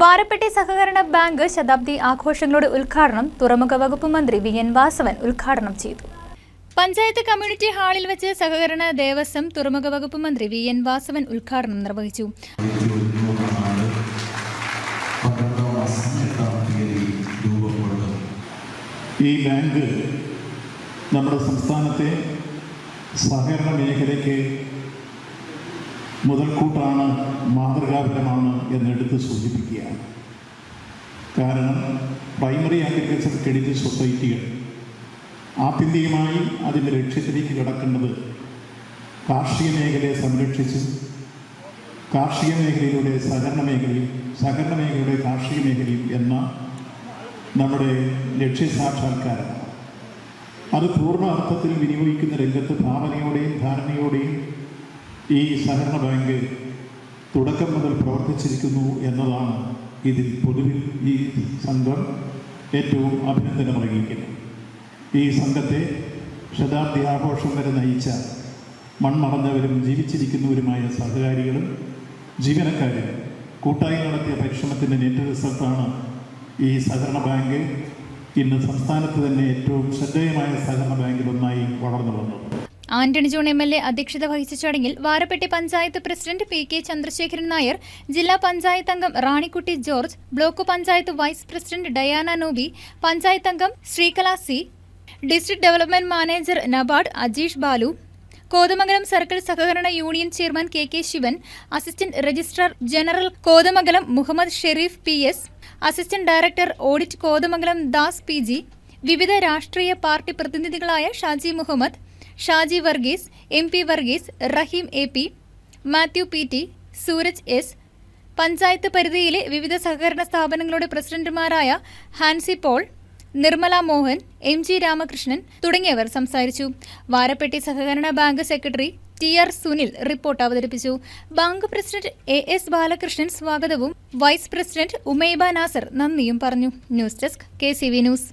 വാരപ്പെട്ടി സഹകരണ ബാങ്ക് ശതാബ്ദി ആഘോഷങ്ങളുടെ ഉദ്ഘാടനം തുറമുഖ വകുപ്പ് മന്ത്രി വി എൻ വാസവൻ ഉദ്ഘാടനം ചെയ്തു. പഞ്ചായത്ത് കമ്മ്യൂണിറ്റി ഹാളിൽ വെച്ച് സഹകരണ ദേവസ്വം തുറമുഖ വകുപ്പ് മന്ത്രി വി എൻ വാസവൻ ഉദ്ഘാടനം നിർവഹിച്ചു. ഈ ബാങ്ക് നമ്മുടെ സംസ്ഥാനത്തെ സഹകരണ മേഖലയ്ക്ക് മുതൽക്കൂട്ടാണ് മാതൃകാപരമാണ് എന്നെടുത്ത് സൂചിപ്പിക്കുകയാണ്. കാരണം പ്രൈമറി അഗ്രികൾച്ചർ ക്രെഡിറ്റ് സൊസൈറ്റികൾ ആത്യന്തികമായി അതിന്റെ ലക്ഷ്യത്തിലേക്ക് കിടക്കേണ്ടത് കാർഷിക മേഖലയെ സംരക്ഷിച്ച് കാർഷിക മേഖലയിലൂടെ സഹകരണ മേഖലയും സഹകരണ മേഖലയുടെ കാർഷിക മേഖലയും എന്ന നമ്മുടെ ലക്ഷ്യസാക്ഷാത്കാരം അത് പൂർണ അർത്ഥത്തിൽ വിനിയോഗിക്കുന്ന രംഗത്ത് ഭാവനയോടെയും ധാരണയോടെയും ഈ സഹകരണ ബാങ്ക് തുടക്കം മുതൽ പ്രവർത്തിച്ചിരിക്കുന്നു എന്നതാണ് ഇതിൽ പൊതുവിൽ ഈ സംഘം ഏറ്റവും അഭിനന്ദനം അഭിനന്ദനമറിയിക്കുന്നത് ഈ സംഘത്തെ ശതാബ്ദി ആഘോഷം വരെ നയിച്ച മൺമറഞ്ഞവരും ജീവിച്ചിരിക്കുന്നവരുമായ സഹകാരികളും ജീവനക്കാരും കൂട്ടായി നടത്തിയ പരിശ്രമത്തിന്റെ നെറ്റ് റിസൾട്ടാണ് ഈ സഹകരണ ബാങ്ക് ഇന്ന് സംസ്ഥാനത്ത് തന്നെ ഏറ്റവും ശ്രദ്ധേയമായ സഹകരണ ബാങ്കിലൊന്നായി വളർന്നു വന്നത്. Antony John M L A അധ്യക്ഷത വഹിച്ച ചടങ്ങിൽ Varappetty panchayat president P K Chandrasekharan Nair ജില്ലാ പഞ്ചായത്ത് അംഗം Ranikutty George block panchayat vice president Diana Noby panchayat അംഗം Sreekala C district development manager NABARD Ajeesh Balu Kothamangalam circle സഹകരണ union chairman K K Sivan assistant registrar general Kothamangalam Muhammad Shareef P S assistant director audit Kothamangalam Das P വിവിധ രാഷ്ട്രീയ party പ്രതിനിധികളായ Shaji Muhammad Shaji Varghese M P Varghese Raheem A P Mathew P T Sooraj S. Panchayat പരിധിയിലെ വിവിധ സഹകരണ സ്ഥാപനങ്ങളുടെ പ്രസിഡന്റുമാരായ Hansi Paul Nirmala Mohan M G Ramakrishnan തുടങ്ങിയവർ സംസാരിച്ചു. വാരപ്പെട്ടി സഹകരണ bank secretary T R Sunil report അവതരിപ്പിച്ചു. Bank president A S Balakrishnan സ്വാഗതവും വൈസ് പ്രസിഡന്റ് ഉമൈബ നാസർ നന്ദിയും പറഞ്ഞു. News desk K news.